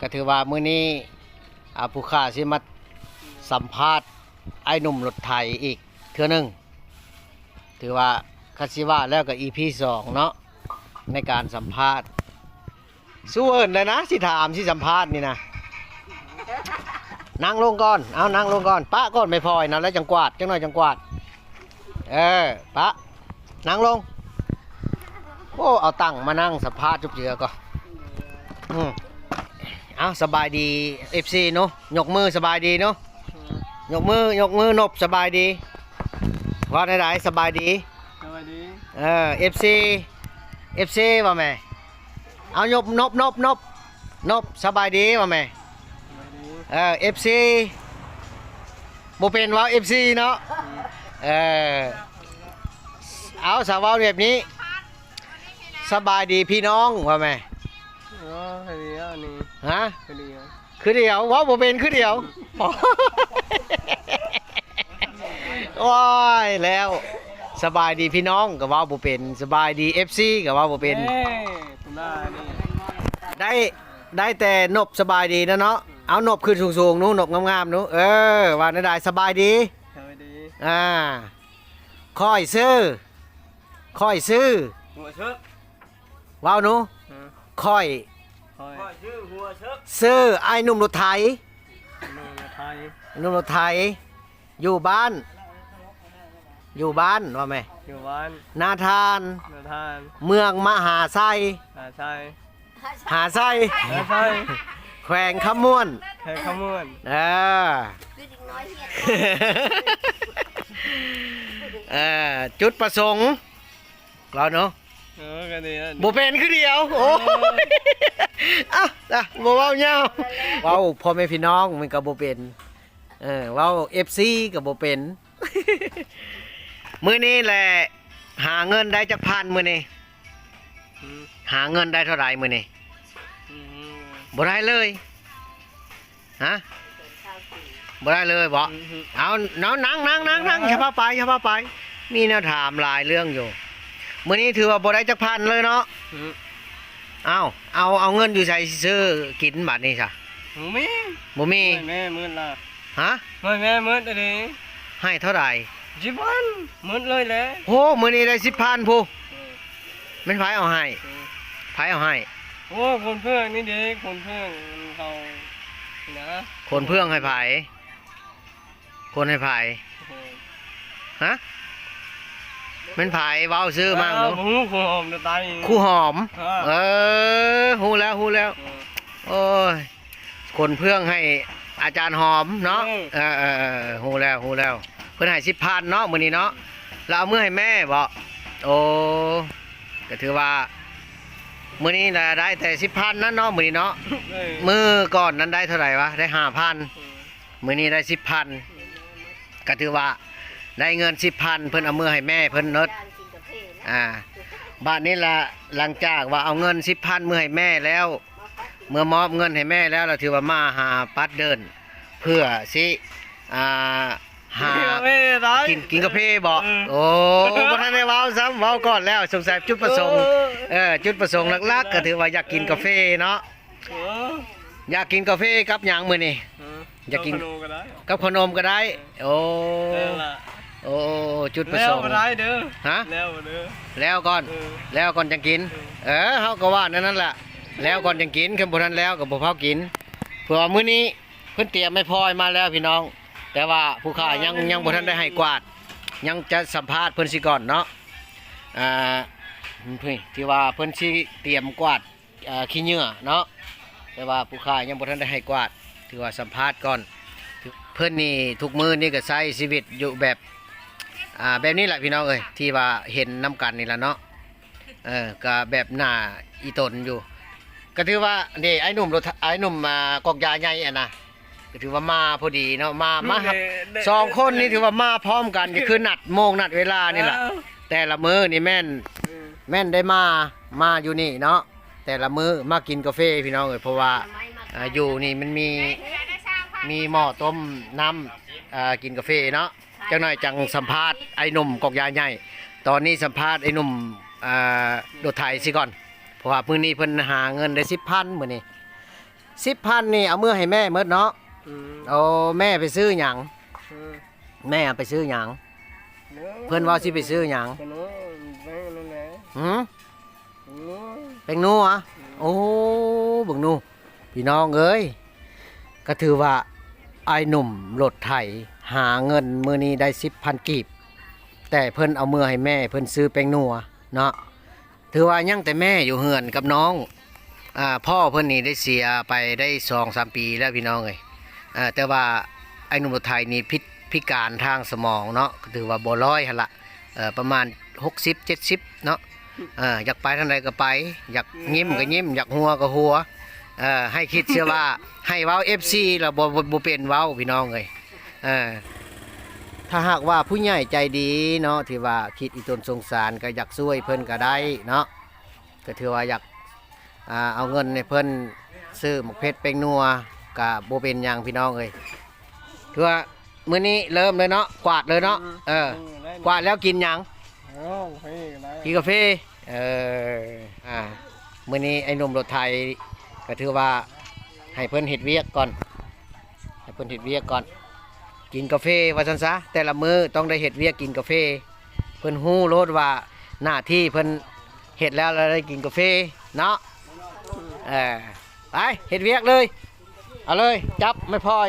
ก็ถือว่ามื้อนี้อาผู้ค้าสิมาสัมภาษณ์ไอ้หนุ่มรถไถอีกเทื่อหนึง ถือว่าคาสิว่าแล้วก็ EP 2เนาะในการสัมภาษณ์สู้เอิ้นเลยนะสิถามสิสัมภาษณ์นี่นะนั่งลงก่อนเอานั่งลงก่อนปะก่อนไม่พลอยนะแล้วจังกวาดจังหน่อยจังกวาดเออปะนั่งลงโอ้เอาตั้งมานั่งสัมภาษณ์จุบเจือก็อืม เอาสบายดีเอฟซีเนาะยกมือสบายดีเนาะยกมือยกมือนบสบายดีว่าไหนๆสบายดีสวัสดีเออเอฟซีเอฟซีว่าแม่เอายบนบนบนบนบสบายดีว่าแม่สวัสดีเออเอฟซีบ่เป็นว่าเอฟซีเนาะเออเอาสาวเว้าแบบนี้ สบายดีพี่น้องว่าแม่ อ๋อสวัสดีอันนี้ฮะสวัสดีครับคือเดียวเว่าบ่เป็นคือเดียวโอ้ยแล้วสบายดีพี่น้องก็เว่าบ่เป็นสบายดี FC ก็เว่าบ่เป็นเอ้ยคุณหน้านี่ได้ได้แต่นบสบายดีนะเนาะเอานบขึ้นสูงๆหนู้นบงามๆหนู้เออว่าได้สบายดีสวัสดีอ่าค่อยซื้อค่อยซื้อหัวเชิกว้าวหนูฮะค่อย คอยชื่อหัวเชิกซื้อไอ้หนุ่มรถไถเมืองไทยหนุ่มรถไถอยู่บ้าน อยู่บ้านว่าไหมอยู่บ้านนาทานนาทานเมืองมหาไซนาชัยหาไซนาชัยแขวงขม่วนแทงขมวนเออเออจุดประสงค์เราเนาะเออกันดีอันบ่เป็นคือเดียว โอ้ย อะอะบ่เว้าเงาเว้าพ่อแม่พี่น้องมันก็บ่เป็นเออเว้า FC ก็บ่เป็น มื้อนี้แหละหาเงินได้จักพันมื้อนี้อืมหาเงินได้เท่าไหร่มื้อนี้อืมบ่ได้เลยฮะบ่ได้เลยบ่ อืมอืมเอาเอานั่งนั่งนั่งนั่งอย่าพาไปอย่าพาไป มีแนวถามหลายเรื่องอยู่ มื้อนี้ถือว่าบ่ได้จักพันเลยเนาะ อืม เอาเอาเอาเงินอยู่ใส่ซื้อกินบัดนี้ซะหมูมีบ่มีแม่มืดละฮะไม่แม่มืดเลยให้เท่าไหร่จิบันมืดเลยแหละโอ้มื้อนี้ได้10,000ผู้แม่นไผเอาให้เออไผเอาให้โอ้คนเพื่อนนี่เด็กคนเพื่อนเขานะคนเพื่องให้ไผคนให้ไผโอ้ฮะแม่นไผเว้าซื้อมาเอเนาะผมหูผมหอมจะตายครูหอมอ่าเออฮู้แล้วฮู้แล้วเออโอ้ย คนเพื่องให้อาจารย์หอมเนาะอืมเออเออเออฮู้แล้วฮู้แล้ว เพิ่นให้สิบพันเนาะมื้อนี้เนาะแล้วเอามือให้แม่บ่โอ้ก็ถือว่ามื้อนี้น่ะได้แต่สิบพันนั่นเนาะมื้อนี้เนาะเออมื้อก่อนนั้นได้เท่าไหร่วะได้ห้าพันเออมื้อนี้ได้สิบพันก็ถือว่า ได้เงินสิบพันเพิ่นเอามือให้แม่เพิ่นเนดอ่าบ้านนี้ละหลังจากว่าเอาเงินสิบพันมือให้แม่แล้วเมื่อมอบเงินให้แม่แล้วเราถือว่ามาหาปัดเดิน เพื่อสิอ่าหาไม่ได้ตายกินกินกาแฟบอกเออโอ้บ่ทันได้เว้าซ้ำเว้าก่อนแล้วสงสัยจุดประสงค์เออจุดประสงค์หลักๆ ก็ถือว่าอยากกินกาแฟเนาะเอออยากกินกาแฟกับหยังมื้อนี้เอออยากกินเขก็ได้กับขนมก็ได้ โอ้แล้วล่ะ โอ้จุดประแล้วสงค์ก็ได้เด้อฮะแล้วเด้อ แล้วก่อน เออ แล้วก่อนจังกิน เออเฮาก็ว่านั่นนั่นแหละแล้วก่อนจังกินคือบ่ทันแล้วก็บ่พอกินเพื่อว่ามื้อนี้เพิ่นเตรียมไม่พลอยมาแล้วพี่น้อง แต่ว่าผู้ค้ายังยังบ่ทันได้ให้กวาด ยังจะสัมภาษณ์เพิ่นสิก่อนเนาะอ่าเพิ่นที่ว่าเพิ่นสิเตรียมกวาดอ่าขี้เหงื่อเนาะแต่ว่าผู้ค้ายังบ่ทันได้ให้กวาด ถือว่าสัมภาษณ์ก่อน เพิ่นนี่ทุกมื้อนี่ก็ใช้ชีวิตอยู่แบบ อ่าแบบนี้แหละพี่น้องเอ้ยที่ว่าเห็นนํกันนี่ล่ะเนาะเออก็แบบหน้าอีตนอยู่ ก็ถือว่านี่ไอ้หนุ่มรถไอ้หนุ่มมากอกยาใหญ่อะนะก็ถือว่ามาพอดีเนาะมามาครับเด้สองคนนี่ถือว่ามาพร้อมกันก็คือนัดโมงนัดเวลานี่แหละเออแต่ละมื้อนี่แม่นเออแม่นได้มามาอยู่นี่เนาะแต่ละมื้อมากินกาแฟพี่น้องเอ้ยเพราะว่าอ่าอยู่นี่มันมีมีหม้อต้มน้ำอ่ากินกาแฟเนาะ จังหน่อยจังสัมภาษณ์ไอ้หนุ่มกอกยาใหญ่ตอนนี้สัมภาษณ์ไอ้หนุ่มอ่าโดดไทยสิก่อนเพราะว่ามื้อนี้เพิ่นหาเงินได้สิบพันมื้อนี้10,000นี่เอามือให้แม่หมดเนาะอืมเอาแม่ไปซื้อหยังอืมแม่ไปซื้อหยังเนื้อเพิ่นว่าสิไปซื้อหยังเพิ่นว่าไปนั่นแหละหืมเนื้อเป็นนัวโอ้เบิ่งหนูพี่น้องเอ้ยก็ถือว่า ไอ้หนุ่มรถไถหาเงินมื้อนี้ได้10,000กีบ แต่เพิ่นเอามือให้แม่ เพิ่นซื้อแป้งนัวเนาะถือว่ายังแต่แม่อยู่เฮือนกับน้องอ่าพ่อเพิ่นนี่ได้เสียไปได้2-3ปีแล้วพี่น้องเอ้ยอ่าแต่ว่าไอ้หนุ่มรถไถนี่พิพิการทางสมองเนาะก็ถือว่าบ่ร้อยหั่นละเอ่อประมาณ 60 70เนาะเอออยากไปทางใดก็ไป อยากยิ้มก็ยิ้ม อยากหัวก็หัว เออให้คิดเชื่อว่า ให้เว้า FC แล้วบ่บ่บ่เป็นเว้าพี่น้องเอ้ยเออถ้าหากว่าผู้ใหญ่ใจดีเนาะที่ว่าคิดอีตนสงสารก็อยากช่วยเพิ่นก็ได้เนาะก็ถือว่าอยากอ่าเอาเงินให้เพิ่นซื้อหมกเพชรเป็งนัวก็บ่เป็นหยังพี่น้องเอ้ยถือว่ามื้อนี้เริ่มเลยเนาะกวาดเลยเนาะเออได้กวาดแล้วกินหยังเอ้าไปก็ได้กินกาแฟเอออ่ามื้อนี้ไอ้หนุ่มรถไทย ก็ถือว่าให้เพิ่นเห็ดเวียกก่อนให้เพิ่นเห็ดเวียกก่อน กินกาแฟว่าซันซะแต่ละมือต้องได้เห็ดเวียกกินกาแฟเพิ่นหู้โลดว่าหน้าที่เพิ่นเห็ดแล้วเราได้กินกาแฟเนาะเออไปเห็ดเวียกเลยเอาเลยจับไม่พลอย